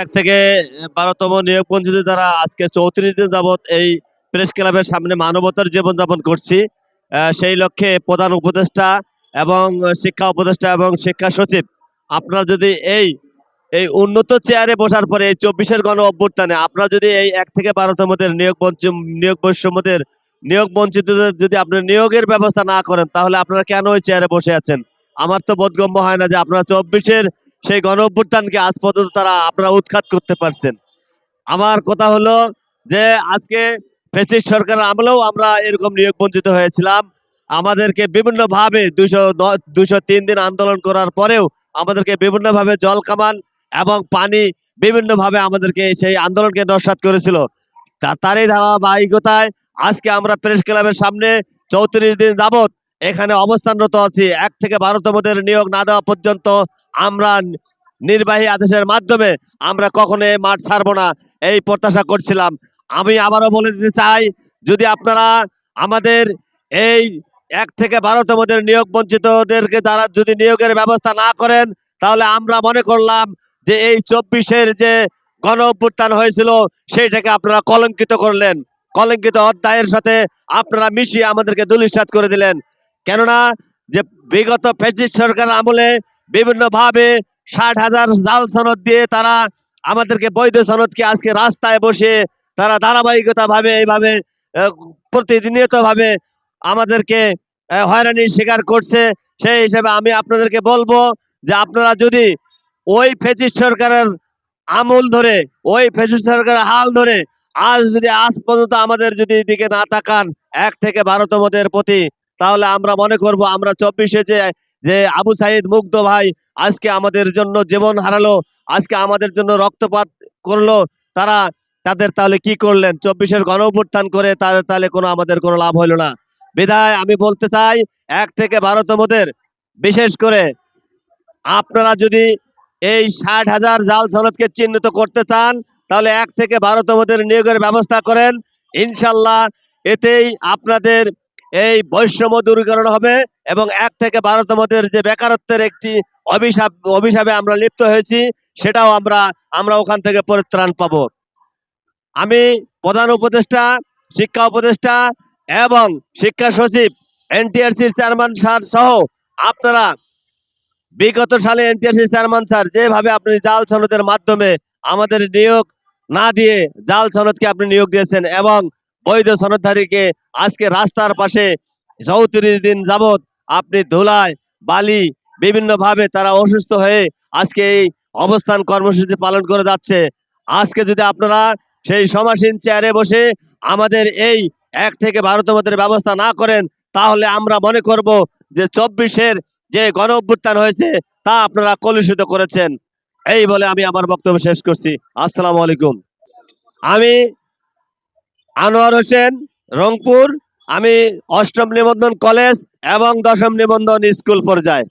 এক থেকে বারোতম নিয়োগ বঞ্চিত যারা আজকে চৌত্রিশ দিন যাবত এই প্রেস ক্লাবের সামনে মানবতার জীবনযাপন করছি সেই লক্ষ্যে প্রধান উপদেষ্টা এবং শিক্ষা উপদেষ্টা এবং শিক্ষা সচিব, আপনারা যদি এই এই উন্নত চেয়ারে বসার পরে এই চব্বিশের গণ অভ্যুত্থানে আপনারা যদি এই এক থেকে বারোতমদের নিয়োগ বঞ্চিত নিয়োগ বৈষম্যদের নিয়োগ বঞ্চিতদের যদি আপনি নিয়োগের ব্যবস্থা না করেন, তাহলে আপনারা কেন ওই চেয়ারে বসে আছেন? আমার তো বোধগম্য হয় না যে আপনারা চব্বিশের সেই গণ অভ্যুত্থানকে আজ পর্যন্ত তারা আপনারা উৎখাত করতে পারছেন। আমার কথা হলো যে, আজকে ফেসিস্ট সরকারের আমলেও আমরা এরকম নিয়োগ বঞ্চিত হয়েছিলাম। আমাদেরকে বিভিন্ন ভাবে দুইশো দুইশো তিন দিন আন্দোলন করার পরেও আমাদেরকে বিভিন্ন ভাবে জল কামান এবং পানি বিভিন্ন ভাবে আমাদেরকে সেই আন্দোলনকে নস্বাত করেছিল। তারই ধারাবাহিকতায় আজকে আমরা প্রেস ক্লাবের সামনে চৌত্রিশ দিন যাবত এখানে অবস্থানরত আছি। এক থেকে বারোতমদের নিয়োগ না দেওয়া পর্যন্ত আমরা নির্বাহী আদেশের মাধ্যমে আমরা কখনো মাঠ ছাড়বো না, এই প্রত্যাশা করছিলাম। আমি আবারও বলে দিতে চাই, যদি আপনারা আমাদের এই এক থেকে বারোতমদের নিয়োগ বঞ্চিতদেরকে তারা যদি নিয়োগের ব্যবস্থা না করেন, তাহলে আমরা মনে করলাম যে এই চব্বিশের যে গণ অভ্যুত্থান হয়েছিল, সেইটাকে আপনারা কলঙ্কিত করলেন। কলঙ্কিত অধ্যায়ের সাথে আপনারা মিশিয়ে আমাদেরকে দুলিশাত করে দিলেন। কেননা যে বিগত ফ্যাসিস্ট সরকার আমলে বিভিন্ন ভাবে ষাট হাজার জাল সনদ দিয়ে তারা আমাদেরকে বৈধ সনদকে আজকে রাস্তায় বসে তারা ধারাবাহিকতা ভাবে এইভাবে আহ, প্রতিনিয়ত ভাবে আমাদেরকে হয়রানির শিকার করছে। সেই হিসেবে আমি আপনাদেরকে বলব যে আপনারা যদি ওই ফেসিস্ট সরকারের আমল ধরে ওই ফেসিস্ট সরকারের হাল ধরে আজ যদি আজ পর্যন্ত আমাদের যদি দিকে না তাকান এক থেকে বারোতমদের প্রতি তাহলে আমরা মনে করব আমরা চব্বিশে যে যে আবু সাইদ মুগ্ধ ভাই আজকে আমাদের জন্য জীবন হারালো, আজকে আমাদের জন্য রক্তপাত করল, তারা তাদের তাহলে কি করলেন? চব্বিশের গণ অভ্যুত্থান করে তাহলে তাহলে কোনো আমাদের কোনো লাভ হলো না। বিধায় আমি বলতে চাই, এক থেকে বারোতমদের বিশেষ করে আপনারা যদি এই ষাট হাজার জাল সনদকে চিহ্নিত করতে চান, তাহলে এক থেকে বারোতমদের নিয়োগের ব্যবস্থা করেন। ইনশাল্লাহ এতেই আপনাদের এই বৈষম্য দূরীকরণ হবে এবং এক থেকে বারোতমদের যে বেকারত্বের একটি অভিশাপ, অভিশাপে আমরা লিপ্ত হয়েছি, সেটাও আমরা আমরা ওখান থেকে পরিত্রাণ পাবো। আমি প্রধান উপদেষ্টা, শিক্ষা উপদেষ্টা এবং শিক্ষা সচিব এনটিআরসির চেয়ারম্যান স্যার সহ আপনারা, বিগত সালে এনটিআরসি চেয়ারম্যান স্যার যেভাবে আপনি জাল সনদের মাধ্যমে আমাদের নিয়োগ না দিয়ে জাল সনদকে আপনি নিয়োগ দিয়েছেন এবং বৈধ সনদধারীকে আজকে রাস্তার পাশে চৌত্রিশ দিন যাবৎ আপনি ধুলায়, বালি বিভিন্ন ভাবে তারা অসুস্থ হয়ে আজকে এই অবস্থান কর্মসূচি পালন করে যাচ্ছে। আজকে যদি আপনারা সেই সমাসীন চেয়ারে বসে আমাদের এই এক থেকে বারোতমদের ব্যবস্থা না করেন, তাহলে আমরা মনে করব যে চব্বিশের যে গণ অভ্যুত্থান হয়েছে তা আপনারা কলুষিত করেছেন। এই বলে আমি আমার বক্তব্য শেষ করছি। আসসালামু আলাইকুম। আমি আনোয়ার হোসেন রংপুর আমি অষ্টম নিবন্ধন কলেজ এবং দশম নিবন্ধন স্কুল পর্যায়ে।